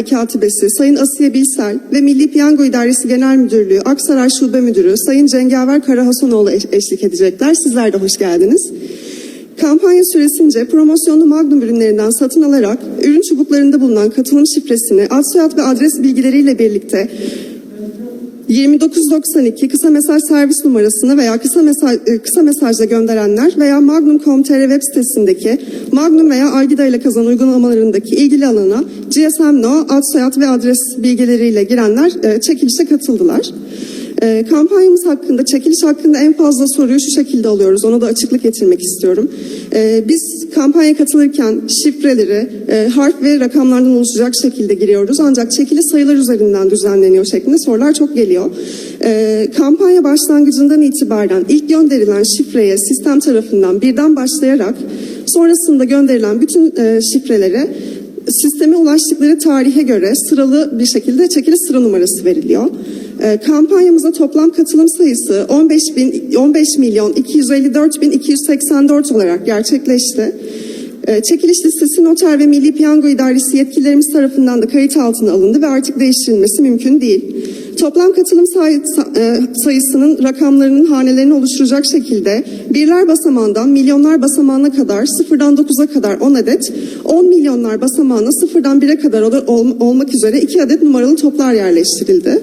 Katibesi Sayın Asiye Bilsel ve Milli Piyango İdaresi Genel Müdürlüğü Aksaray Şube Müdürü Sayın Cengaver Karahasanoğlu eş- eşlik edecekler. Sizler de hoş geldiniz. Kampanya süresince promosyonlu Magnum ürünlerinden satın alarak ürün çubuklarında bulunan katılım şifresini ad soyad ve adres bilgileriyle birlikte 2992 kısa mesaj servis numarasını veya kısa mesaj e, kısa mesajla gönderenler veya Magnum.com.tr web sitesindeki Magnum veya Algida ile kazan uygulamalarındaki ilgili alana GSM No, ad soyad ve adres bilgileriyle girenler e, çekilişe katıldılar. E, kampanyamız hakkında, çekiliş hakkında en fazla soruyu şu şekilde alıyoruz. Ona da açıklık getirmek istiyorum. E, biz kampanya katılırken şifreleri e, harf ve rakamlardan oluşacak şekilde giriyoruz. Ancak çekiliş sayılar üzerinden düzenleniyor şeklinde sorular çok geliyor. E, kampanya başlangıcından itibaren ilk gönderilen şifreye sistem tarafından birden başlayarak sonrasında gönderilen bütün e, şifrelere sisteme ulaştıkları tarihe göre sıralı bir şekilde çekiliş sıra numarası veriliyor. Ee, kampanyamıza toplam katılım sayısı 15 bin 15 milyon 254 bin 284 olarak gerçekleşti. Ee, çekiliş listesi noter ve Milli Piyango İdaresi yetkililerimiz tarafından da kayıt altına alındı ve artık değiştirilmesi mümkün değil. Toplam katılım e, sayısının rakamlarının hanelerini oluşturacak şekilde birler basamağından milyonlar basamağına kadar sıfırdan 9'a kadar 10 adet, 10 milyonlar basamağına sıfırdan 1'e kadar ol- ol- olmak üzere 2 adet numaralı toplar yerleştirildi.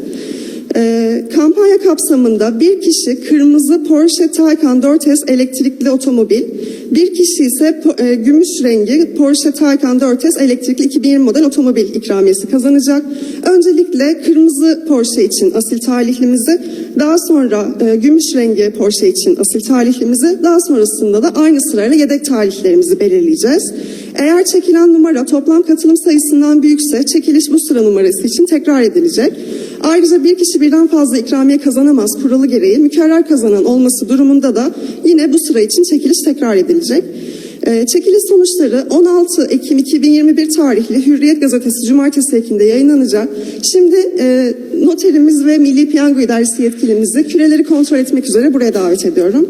Ee, kampanya kapsamında bir kişi kırmızı Porsche Taycan 4S elektrikli otomobil, bir kişi ise e, gümüş rengi Porsche Taycan 4S elektrikli 2020 model otomobil ikramiyesi kazanacak. Öncelikle kırmızı Porsche için asil talihlimizi, daha sonra e, gümüş rengi Porsche için asil talihlimizi, daha sonrasında da aynı sırayla yedek talihlerimizi belirleyeceğiz. Eğer çekilen numara toplam katılım sayısından büyükse çekiliş bu sıra numarası için tekrar edilecek. Ayrıca bir kişi birden fazla ikramiye kazanamaz kuralı gereği mükerrer kazanan olması durumunda da yine bu sıra için çekiliş tekrar edilecek. Ee, çekiliş sonuçları 16 Ekim 2021 tarihli Hürriyet Gazetesi Cumartesi ekinde yayınlanacak. Şimdi e, noterimiz ve Milli Piyango İdaresi yetkilimizi küreleri kontrol etmek üzere buraya davet ediyorum.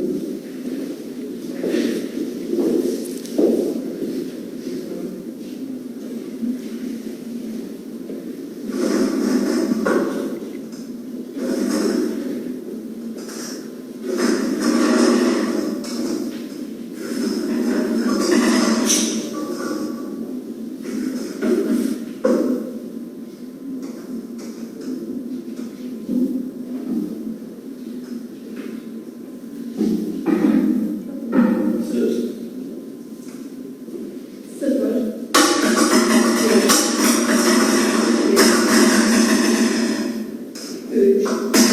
3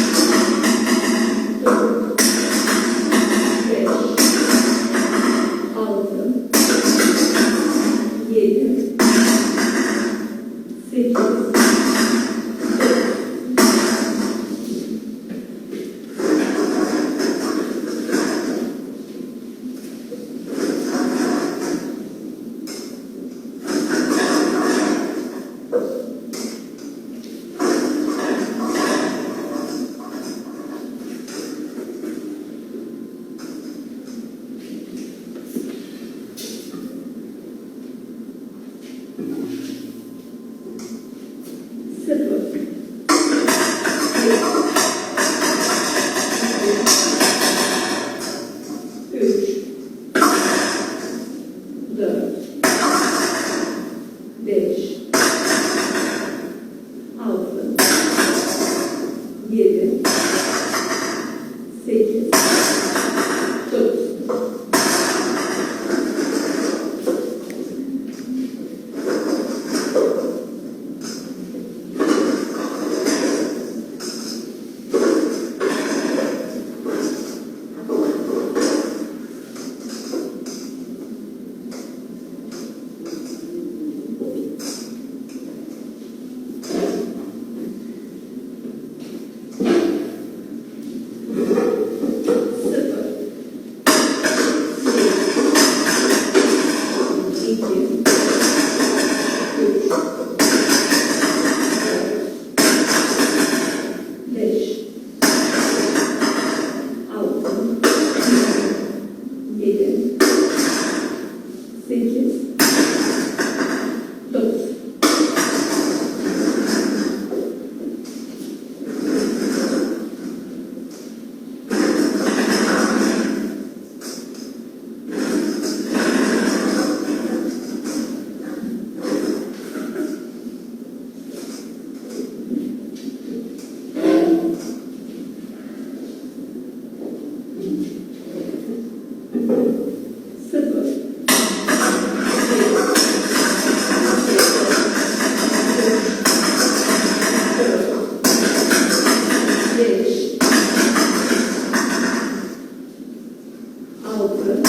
добре.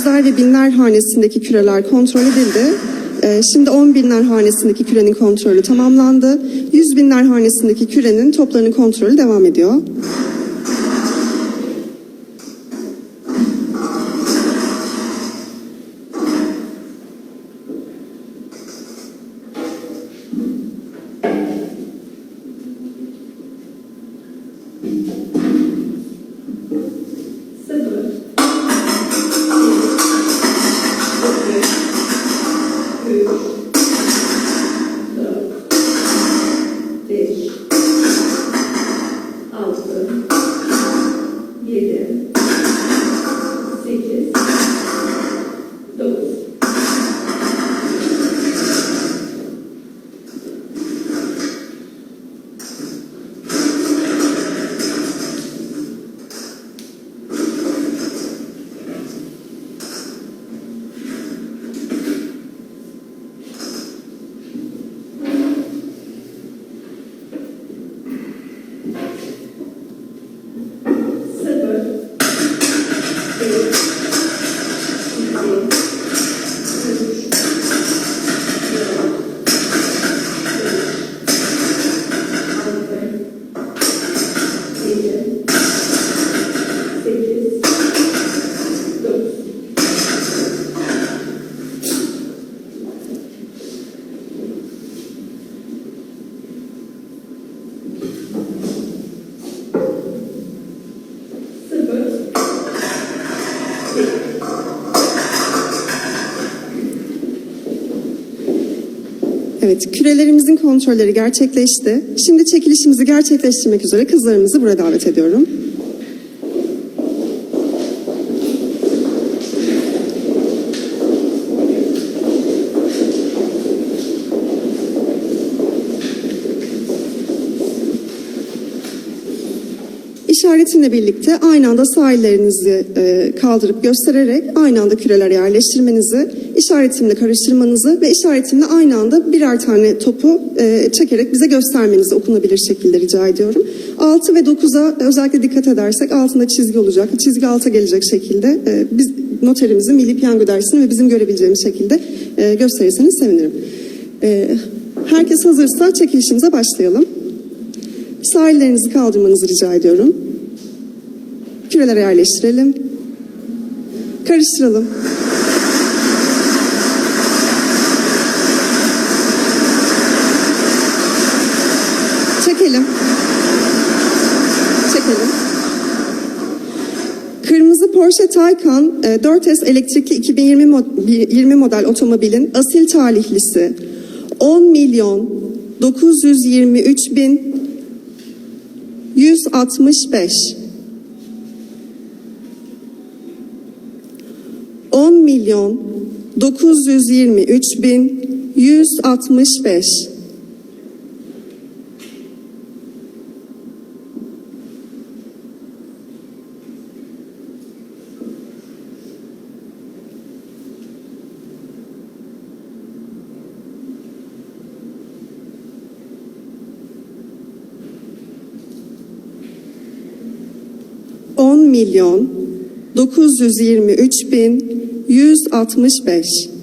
Yüzler ve binler hanesindeki küreler kontrol edildi. Ee, şimdi on binler hanesindeki kürenin kontrolü tamamlandı. Yüz binler hanesindeki kürenin toplarının kontrolü devam ediyor. Evet, kürelerimizin kontrolleri gerçekleşti. Şimdi çekilişimizi gerçekleştirmek üzere kızlarımızı buraya davet ediyorum. İşaretimle birlikte aynı anda sahillerinizi e, kaldırıp göstererek aynı anda küreler yerleştirmenizi, işaretimle karıştırmanızı ve işaretimle aynı anda birer tane topu e, çekerek bize göstermenizi okunabilir şekilde rica ediyorum. 6 ve 9'a özellikle dikkat edersek altında çizgi olacak. Çizgi alta gelecek şekilde e, biz noterimizin Milli Piyango Dersi'ni ve bizim görebileceğimiz şekilde e, gösterirseniz sevinirim. E, herkes hazırsa çekilişimize başlayalım. Sahillerinizi kaldırmanızı rica ediyorum. Kürelere yerleştirelim. Karıştıralım. Çekelim. Çekelim. Kırmızı Porsche Taycan e, 4S elektrikli 2020 mod- 20 model otomobilin asil talihlisi. 10 milyon 923 bin 165 10 milyon 923 bin 165 10 milyon 923 bin 165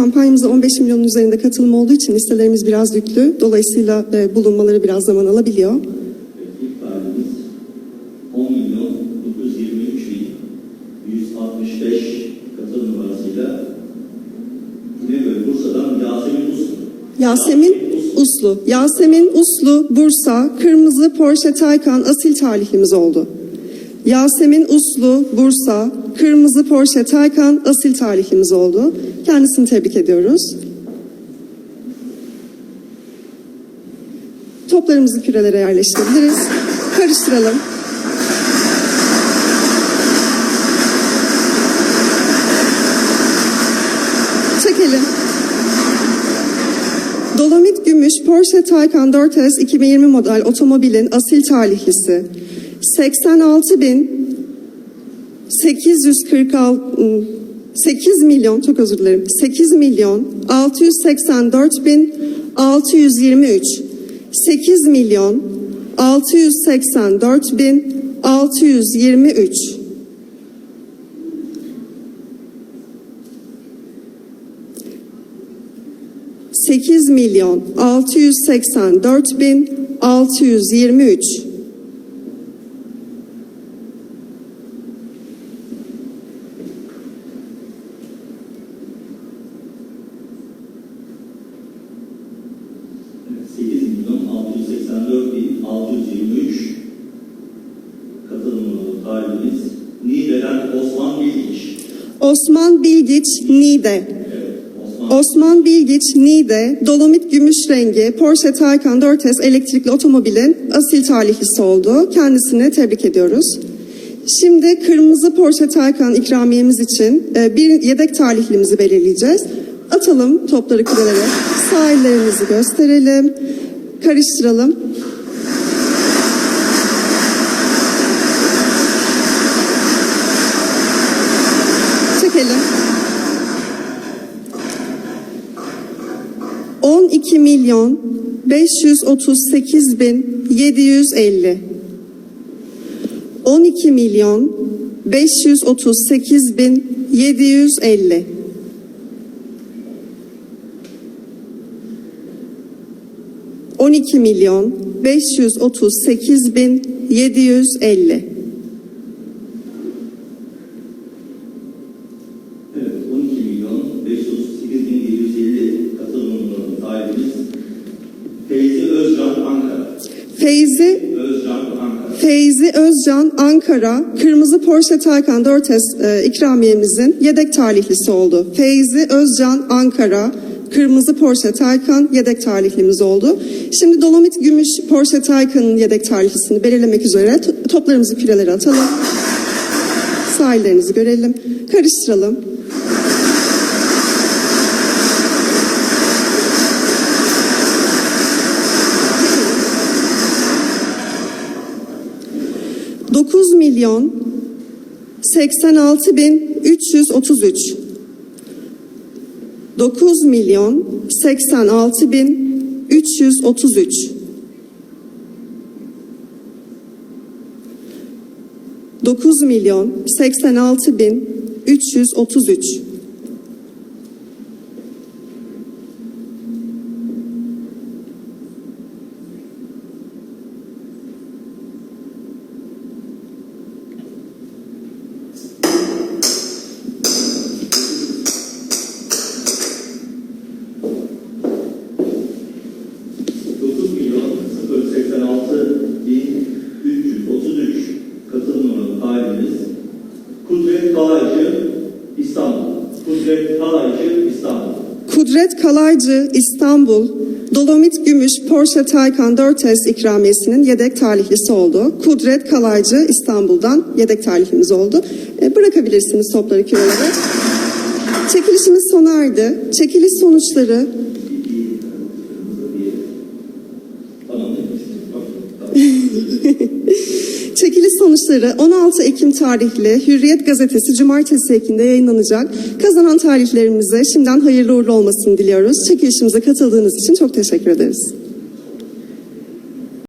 kampanyamıza 15 milyonun üzerinde katılım olduğu için listelerimiz biraz yüklü. Dolayısıyla e, bulunmaları biraz zaman alabiliyor. İlk tarihimiz 10 milyon 923 bin 165 katıl numarasıyla İnegöl Bursa'dan Yasemin Uslu. Yasemin Uslu. Yasemin Uslu, Bursa, Kırmızı Porsche Taycan asil talihlimiz oldu. Yasemin Uslu, Bursa, Kırmızı Porsche Taycan asil talihlimiz oldu. Kendisini tebrik ediyoruz. Toplarımızı kürelere yerleştirebiliriz. Karıştıralım. Çekelim. Dolomit Gümüş Porsche Taycan 4S 2020 model otomobilin asil talihlisi 86 bin 846 8 milyon çok özür dilerim. 8 milyon 684 bin 623 8 milyon 684 bin 623 8 milyon 684 bin 623 8 milyon 684 bin 623 katıl numaralı tarihimiz Niğde'den Osman Bilgiç. Osman Bilgiç Niğde Osman Bilgiç Niğde Dolomit Gümüş rengi Porsche Taycan 4S elektrikli otomobilin asil talihlisi oldu. Kendisini tebrik ediyoruz. Şimdi kırmızı Porsche Taycan ikramiyemiz için e, bir yedek talihlimizi belirleyeceğiz. Atalım topları kürelere. Sahillerimizi gösterelim. Karıştıralım. Çekelim. 12 milyon 538 bin 750 12 milyon 538 bin 750 12 milyon 538 bin 750 Evet, 12 milyon 538 bin 750 katıl numaralı tarihimiz Feyzi Özcan Ankara. Feyzi. Feyzi Özcan Ankara Kırmızı Porsche Taycan 4S e, ikramiyemizin yedek talihlisi oldu. Feyzi Özcan Ankara Kırmızı Porsche Taycan yedek talihlimiz oldu. Şimdi Dolomit Gümüş Porsche Taycan'ın yedek talihlisini belirlemek üzere to- toplarımızı kürelere atalım. Sahillerinizi görelim. Karıştıralım. Milyon 86 bin 333 9 milyon 86 bin 333 9 milyon 86 bin 333 9 milyon 086 bin 333 katıl numaralı tarihimiz Kudret Kalaycı İstanbul. Kudret Kalaycı İstanbul. Kalaycı İstanbul Dolomit Gümüş Porsche Taycan 4S ikramiyesinin yedek talihlisi oldu. Kudret Kalaycı İstanbul'dan yedek talihlimiz oldu. E, bırakabilirsiniz topları kürelere. Çekilişimiz sona erdi. Çekiliş sonuçları Çekiliş sonuçları 16 Ekim tarihli Hürriyet Gazetesi Cumartesi ekinde yayınlanacak. Kazanan tarihlerimize şimdiden hayırlı uğurlu olmasını diliyoruz. Çekilişimize katıldığınız için çok teşekkür ederiz.